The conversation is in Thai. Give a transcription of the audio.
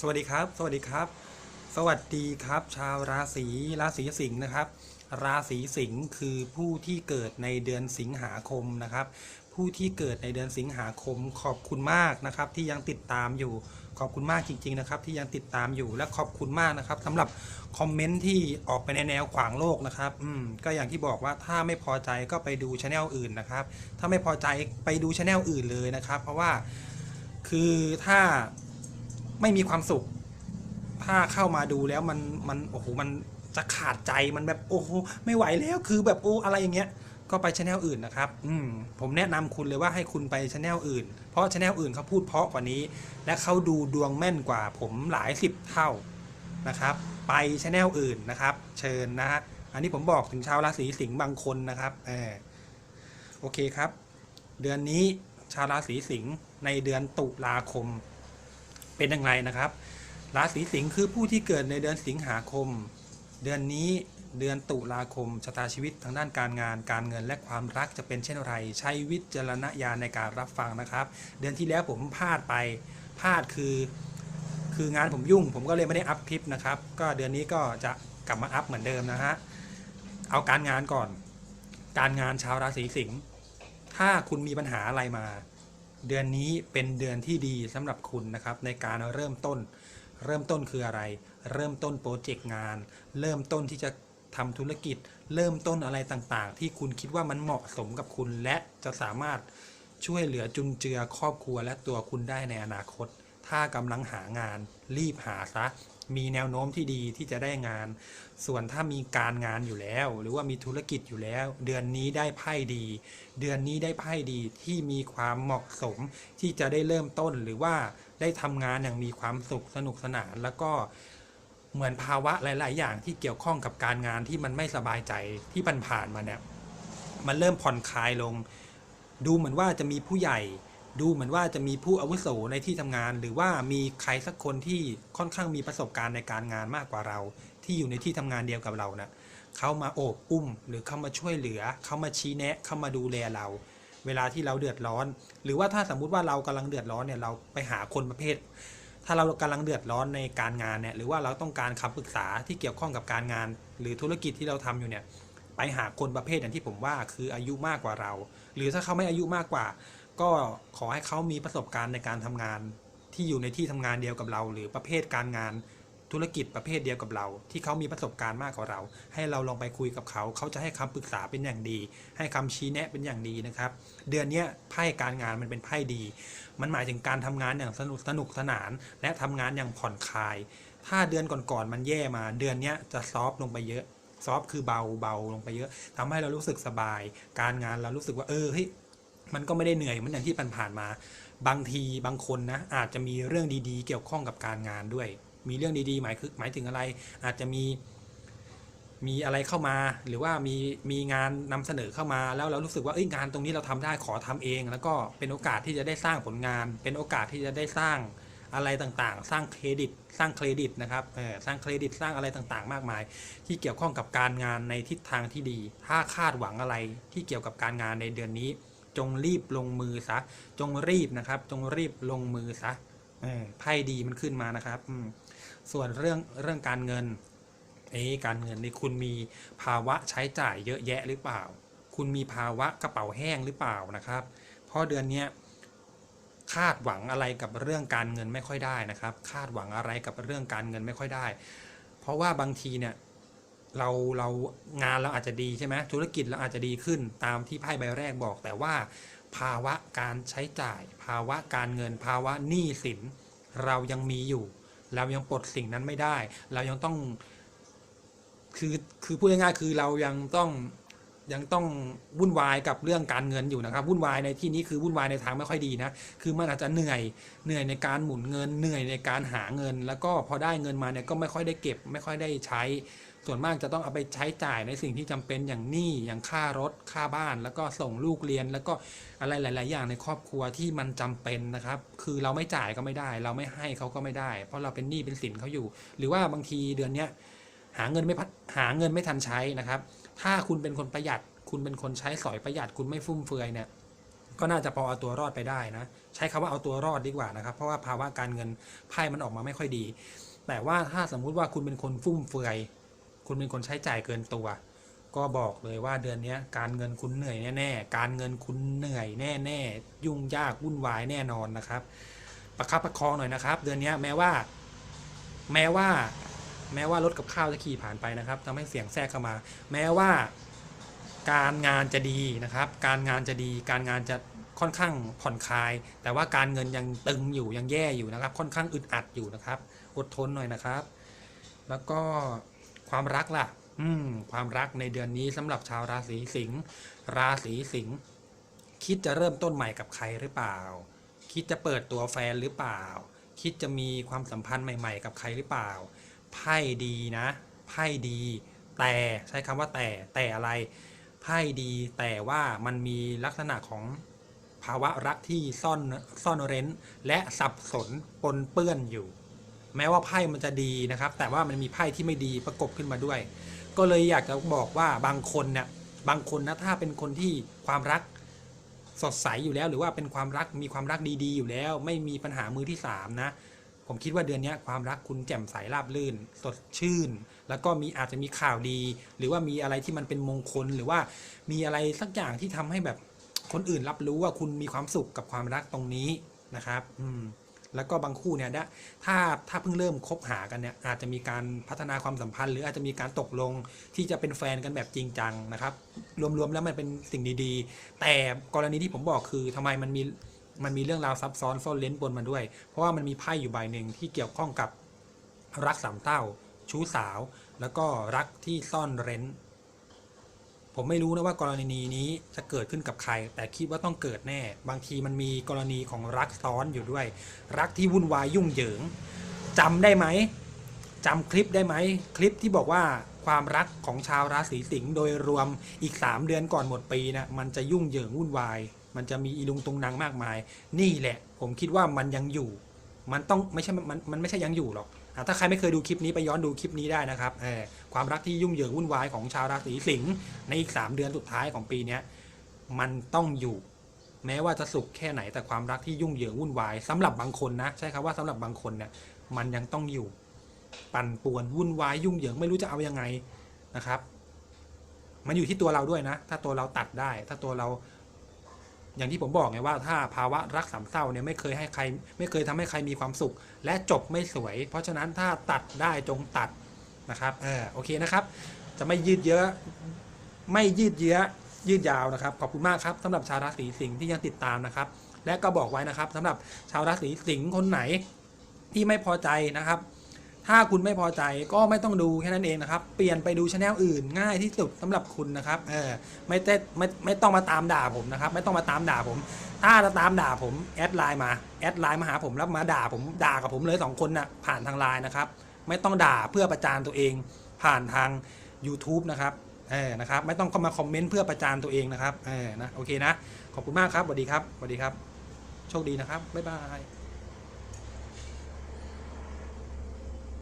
สวัสดีครับ สวัสดีครับ สวัสดีครับ ชาวราศีราศีสิงห์นะครับ ราศีสิงห์คือผู้ที่เกิดในเดือนสิงหาคมนะครับ ผู้ที่เกิดในเดือนสิงหาคม ขอบคุณมากนะครับ ที่ยังติดตามอยู่ ขอบคุณมากจริง ๆ นะครับ ที่ยังติดตามอยู่และขอบคุณมากนะครับสำหรับคอมเมนต์ที่ออกไปในแนวขวางโลกนะครับ อืมก็อย่างที่บอกว่าถ้าไม่พอใจก็ไปดูช anel อื่นนะครับ ถ้าไม่พอใจไปดูช anel อื่นเลยนะครับ เพราะว่าคือถ้า ไม่มีความสุข ถ้าเข้ามาดูแล้วมันมันโอ้โหมันจะขาดใจมันแบบโอ้โหไม่ไหวแล้วคือแบบโอ้อะไรอย่างเงี้ย ก็ไปช anel อื่นนะครับ อืมผมแนะนำคุณเลยว่าให้คุณไปช anel อื่น เพราะช anel อื่นเขาพูดเพราะกว่านี้ และเขาดูดวงแม่นกว่า ผมหลายสิบเท่านะครับ ไปช anel อื่นนะครับ เชิญนะฮะอันนี้ผมบอกถึงชาวราศีสิงห์บางคนนะครับเออโอเคครับ เดือนนี้ชาวราศีสิงห์ในเดือนตุลาคม เป็นอย่างไรนะครับ ราศีสิงห์คือผู้ที่เกิดในเดือนสิงหาคม เดือนนี้เดือนตุลาคมชะตาชีวิตทางด้านการงาน การเงินและความรักจะเป็นเช่นไร ใช้วิจารณญาณในการรับฟังนะครับ เดือนที่แล้วผมพลาดไปพลาดคือ คืองานผมยุ่ง ผมก็เลยไม่ได้อัพคลิปนะครับ ก็เดือนนี้ก็จะกลับมาอัพเหมือนเดิมนะฮะเอาการงานก่อน การงานชาวราศีสิงห์ถ้าคุณมีปัญหาอะไรมา เดือนนี้เป็นเดือนที่ดีสำหรับคุณนะครับในการเริ่มต้น เริ่มต้นคืออะไร เริ่มต้นโปรเจกต์งาน เริ่มต้นที่จะทำธุรกิจ เริ่มต้นอะไรต่างๆ ที่คุณคิดว่ามันเหมาะสมกับคุณและจะสามารถช่วยเหลือจุนเจือครอบครัวและตัวคุณได้ในอนาคต ถ้ากำลังหางานรีบหาซะ มีแนวโน้มที่ดีที่จะได้งาน ส่วนถ้ามีการงานอยู่แล้ว หรือว่ามีธุรกิจอยู่แล้ว เดือนนี้ได้ไพ่ดี เดือนนี้ได้ไพ่ดีที่มีความเหมาะสมที่จะได้เริ่มต้นหรือว่าได้ทำงานอย่างมีความสุขสนุกสนานแล้วก็เหมือนภาวะหลาย ๆ อย่างที่เกี่ยวข้องกับการงานที่มันไม่สบายใจที่ผ่านๆมาเนี่ยมันเริ่มผ่อนคลายลง ดูเหมือนว่าจะมีผู้ใหญ่ ดูเหมือนว่าจะมีผู้อาวุโสในที่ทำงาน หรือว่ามีใครสักคนที่ค่อนข้างมีประสบการณ์ในการงานมากกว่าเรา ที่อยู่ในที่ทำงานเดียวกับเรานะเขามาโอบอุ้ม หรือเขามาช่วยเหลือ เขามาชี้แนะเขามาดูแลเรา เวลาที่เราเดือดร้อน หรือว่าถ้าสมมุติว่าเรากำลังเดือดร้อนเนี่ยเราไปหาคนประเภท ถ้าเรากำลังเดือดร้อนในการงานเนี่ยหรือว่าเราต้องการคำปรึกษาที่เกี่ยวข้องกับการงาน หรือธุรกิจที่เราทำอยู่เนี่ยไปหาคนประเภทอย่างที่ผมว่าคืออายุมากกว่าเรา หรือถ้าเขาไม่อายุมากกว่า ก็ขอให้เขามีประสบการณ์ในการทำงาน ที่อยู่ในที่ทำงานเดียวกับเรา หรือประเภทการงานธุรกิจประเภทเดียวกับเรา ที่เขามีประสบการณ์มากกว่าเรา ให้เราลองไปคุยกับเขา เขาจะให้คำปรึกษาเป็นอย่างดี ให้คำชี้แนะเป็นอย่างดีนะครับ เดือนนี้ไพ่การงานมันเป็นไพ่ดี มันหมายถึงการทำงานอย่างสนุกสนุกสนาน และทำงานอย่างผ่อนคลาย ถ้าเดือนก่อนๆมันแย่มา เดือนนี้จะซอฟต์ลงไปเยอะซอฟต์คือเบาเบาลงไปเยอะทำให้เรารู้สึกสบาย การงานเรารู้สึกว่าเออเฮ้ย มันก็ไม่ได้เหนื่อยเหมือนอย่างที่ผ่านๆมา บางทีบางคนนะอาจจะมีเรื่องดีๆ เกี่ยวข้องกับการงานด้วย มีเรื่องดีๆ หมายคือหมายถึงอะไร อาจจะมีมีอะไรเข้ามา หรือว่ามีมีงานนำเสนอเข้ามาแล้วเรารู้สึกว่าเอ้ยงานตรงนี้เราทำได้ขอทำเอง แล้วก็เป็นโอกาสที่จะได้สร้างผลงาน เป็นโอกาสที่จะได้สร้างอะไรต่างๆ สร้างเครดิต สร้างเครดิตนะครับเออสร้างเครดิตสร้างอะไรต่างๆ มากมาย ที่เกี่ยวข้องกับการงานในทิศทางที่ดี ถ้าคาดหวังอะไรที่เกี่ยวกับการงานในเดือนนี้ จงรีบลงมือซะ จงรีบนะครับ จงรีบลงมือซะไพ่ดีมันขึ้นมานะครับส่วนเรื่องเรื่องการเงินเอ๊การเงินนี่คุณมีภาวะใช้จ่ายเยอะแยะหรือเปล่า คุณมีภาวะกระเป๋าแห้งหรือเปล่านะครับ เพราะเดือนนี้คาดหวังอะไรกับเรื่องการเงินไม่ค่อยได้นะครับ คาดหวังอะไรกับเรื่องการเงินไม่ค่อยได้ เพราะว่าบางทีเนี่ย เราเรางานเราอาจจะดีใช่ไหมธุรกิจเราอาจจะดีขึ้นตามที่ไพ่ใบแรกบอก แต่ว่าภาวะการใช้จ่าย ภาวะการเงิน ภาวะหนี้สิน เรายังมีอยู่ เรายังปลดสิ่งนั้นไม่ได้ เรายังต้องคือคือพูดง่ายๆคือเรายังต้องยังต้องวุ่นวายกับเรื่องการเงินอยู่นะครับวุ่นวายในที่นี้คือวุ่นวายในทางไม่ค่อยดีนะคือมันอาจจะเหนื่อยเหนื่อยในการหมุนเงินเหนื่อยในการหาเงิน แล้วก็พอได้เงินมาเนี่ยก็ไม่ค่อยได้เก็บ ไม่ค่อยได้ใช้ ส่วนมากจะต้องเอาไปใช้จ่ายในสิ่งที่จำเป็นอย่างหนี้อย่างค่ารถค่าบ้าน แล้วก็ส่งลูกเรียน แล้วก็อะไรหลาย ๆ อย่างในครอบครัวที่มันจำเป็นนะครับ คือเราไม่จ่ายก็ไม่ได้ เราไม่ให้เขาก็ไม่ได้ เพราะเราเป็นหนี้เป็นสินเขาอยู่ หรือว่าบางทีเดือนเนี้ยหาเงินไม่พัหาเงินไม่ทันใช้นะครับ ถ้าคุณเป็นคนประหยัด คุณเป็นคนใช้สอยประหยัดคุณไม่ฟุ่มเฟือยเนี่ยก็น่าจะพอเอาตัวรอดไปได้นะ ใช้คำว่าเอาตัวรอดดีกว่านะครับ เพราะว่าภาวะการเงินไพ่มันออกมาไม่ค่อยดี แต่ว่าถ้าสมมุติว่าคุณเป็นคนฟุ่มเฟือย คุณเป็นคนใช้จ่ายเกินตัว ก็บอกเลยว่าเดือนนี้การเงินคุณเหนื่อยแน่ๆการเงินคุณเหนื่อยแน่ๆยุ่งยากวุ่นวายแน่นอนนะครับ ประคับประคองหน่อยนะครับ เดือนนี้แม้ว่า แม้ว่า แม้ว่ารถกับข้าวจะขี่ผ่านไปนะครับทำให้เสียงแทรกเข้ามา แม้ว่า การงานจะดีนะครับ การงานจะดี การงานจะค่อนข้างผ่อนคลาย แต่ว่าการเงินยังตึงอยู่ยังแย่อยู่นะครับ ค่อนข้างอึดอัดอยู่นะครับ อดทนหน่อยนะครับ แล้วก็ ความรักล่ะ อืม ความรักในเดือนนี้สำหรับชาวราศีสิงห์ราศีสิงห์คิดจะเริ่มต้นใหม่กับใครหรือเปล่า คิดจะเปิดตัวแฟนหรือเปล่า คิดจะมีความสัมพันธ์ใหม่ ๆ กับใครหรือเปล่าไพ่ดีนะไพ่ดี แต่ใช้คำว่าแต่แต่อะไรไพ่ดีแต่ว่ามันมีลักษณะของภาวะรักที่ซ่อนซ่อนเร้น และสับสนปนเปื้อนอยู่ แม้ว่าไพ่มันจะดีนะครับ แต่ว่ามันมีไพ่ที่ไม่ดีประกบขึ้นมาด้วย ก็เลยอยากจะบอกว่าบางคนเนี่ยบางคนนะถ้าเป็นคนที่ความรักสดใสอยู่แล้ว หรือว่าเป็นความรักมีความรักดีๆ อยู่แล้ว ไม่มีปัญหามือที่สามนะผมคิดว่าเดือนนี้ความรักคุณแจ่มใสราบรื่น สดชื่น แล้วก็มีอาจจะมีข่าวดี หรือว่ามีอะไรที่มันเป็นมงคลหรือว่ามีอะไรสักอย่างที่ทำให้แบบคนอื่นรับรู้ว่าคุณมีความสุขกับความรักตรงนี้นะครับ อืม แล้วก็บางคู่เนี่ยถ้าถ้าเพิ่งเริ่มคบหากันเนี่ยอาจจะมีการพัฒนาความสัมพันธ์ หรืออาจจะมีการตกลงที่จะเป็นแฟนกันแบบจริงจังนะครับ รวมๆแล้วมันเป็นสิ่งดีๆ แต่กรณีที่ผมบอกคือทำไมมันมีมันมีเรื่องราวซับซ้อนซ่อนเล้นปนมาด้วย เพราะว่ามันมีไพ่อยู่ใบหนึ่งที่เกี่ยวข้องกับรักสามเต้า ชู้สาว แล้วก็รักที่ซ่อนเร้น ผมไม่รู้นะว่ากรณีนี้จะเกิดขึ้นกับใคร แต่คิดว่าต้องเกิดแน่ บางทีมันมีกรณีของรักซ้อนอยู่ด้วย รักที่วุ่นวายยุ่งเหยิงจำได้ไหมจำคลิปได้ไหมคลิปที่บอกว่าความรักของชาวราศีสิงห์โดยรวมอีก 3 เดือนก่อนหมดปีนะมันจะยุ่งเหยิงวุ่นวาย มันจะมีอีลุงตุงนางมากมาย นี่แหละ ผมคิดว่ามันยังอยู่ มันต้องไม่ใช่มันมันไม่ใช่ยังอยู่หรอก ถ้าใครไม่เคยดูคลิปนี้ไปย้อนดูคลิปนี้ได้นะครับความรักที่ยุ่งเหยิงวุ่นวายของชาวราศีสิงห์ในอีก 3 เดือนสุดท้ายของปีนี้มันต้องอยู่แม้ว่าจะสุขแค่ไหนแต่ความรักที่ยุ่งเหยิงวุ่นวายสำหรับบางคนนะใช่ครับว่าสำหรับบางคนเนี่ยมันยังต้องอยู่ ปั่นป่วนวุ่นวายยุ่งเหยิงไม่รู้จะเอายังไงนะครับ มันอยู่ที่ตัวเราด้วยนะ ถ้าตัวเราตัดได้ ถ้าตัวเรา อย่างที่ผมบอกไงว่าถ้าภาวะรักสามเศร้าเนี่ยไม่เคยให้ใคร ไม่เคยทำให้ใครมีความสุข และจบไม่สวย เพราะฉะนั้นถ้าตัดได้จงตัดนะครับเออโอเคนะครับ จะไม่ยืดเยอะไม่ยืดเยื้อยืดยาวนะครับ ขอบคุณมากครับสำหรับชาวราศีสิงห์ที่ยังติดตามนะครับ และก็บอกไว้นะครับสำหรับชาวราศีสิงห์คนไหนที่ไม่พอใจนะครับ ถ้าคุณไม่พอใจก็ไม่ต้องดูแค่นั้นเองนะครับ เปลี่ยนไปดูช anel อื่นง่ายที่สุดสำหรับคุณนะครับ เออไม่เต้ไม่ไม่ต้องมาตามด่าผมนะครับ ไม่ต้องมาตามด่าผม ถ้าจะตามด่าผมแอดไลน์มาแอดไลน์มาหาผมแล้วมาด่าผมด่ากับผมเลยสองคนนะ่ะผ่านทางไลน์นะครับ ไม่ต้องด่าเพื่อประจานตัวเอง ผ่านทาง YouTube นะครับเออนะครับ ไม่ต้องเข้ามาคอมเมนต์เพื่อประจานตัวเองนะครับเออนะโอเคนะ ขอบคุณมากครับสวัสดีครับสวัสดีครับ โชคดีนะครับบ๊ายบาย